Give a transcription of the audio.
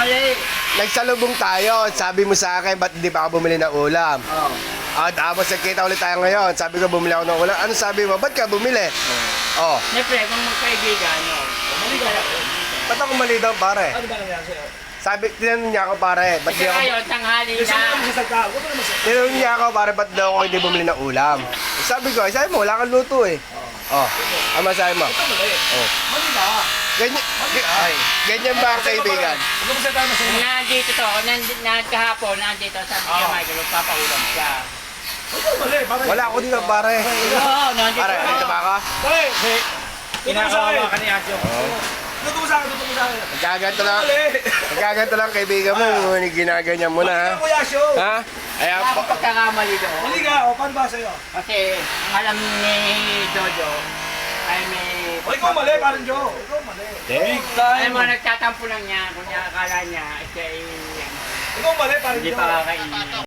mali. Nagsalubong tayo. Sabi mo sa akin, ba't hindi pa ako bumili ng ulam? Oh. Ah, tapos nagkita ulit tayo ngayon. Sabi ko, bumili ako ng ulam. Ano sabi mo? Ba't ka bumili? Oh. Siyempre, kung magkaibigan, no? Mali ka lang. Ba't ako mali daw, pare? Ano ba nangyari sa'yo? Sabi, tinanong niya ako, pare. Ba't Kasi di ako... ngayon, tanghali Gusto mo na. naman sa tao, huwag mo naman sa Tinanong niya ako, pare, ba't daw ako hindi bumili ng ulam? Sabi ko, "Ay, sabi mo, wala kang luto eh. Oh. Ano sabi mo? Ito mali. Oh. Mali ka. Ganyan, ay, ganyan ba ang kaibigan? Huwag mo sa tao na sa'yo. Nandito to, nandito, kahapon, nandito, sabi niya, Oh. Michael, magpapaulam siya. Wala ako dito, pare. Oo, nandito. Pare, dito ba ako? Pare. Kinakawa ka ni. Totoo mo sa akin, mo sa akin. Nagkaganto lang. Nagkaganto lang kaibigan mo. Ginaganyan mo na, ka, Kuya Sho. Ha? Po. akong pagkakamali doon. Mali ka. O, paano ba sa'yo? Kasi, ang alam ni Jojo, ay may... O, ikaw mali, parang Joe. Ikaw mali. Eh? Ay, mga nagtatampo lang niya, kung niya akala niya, siya ay Ikaw mali, parang hindi Joe. pa kakainin.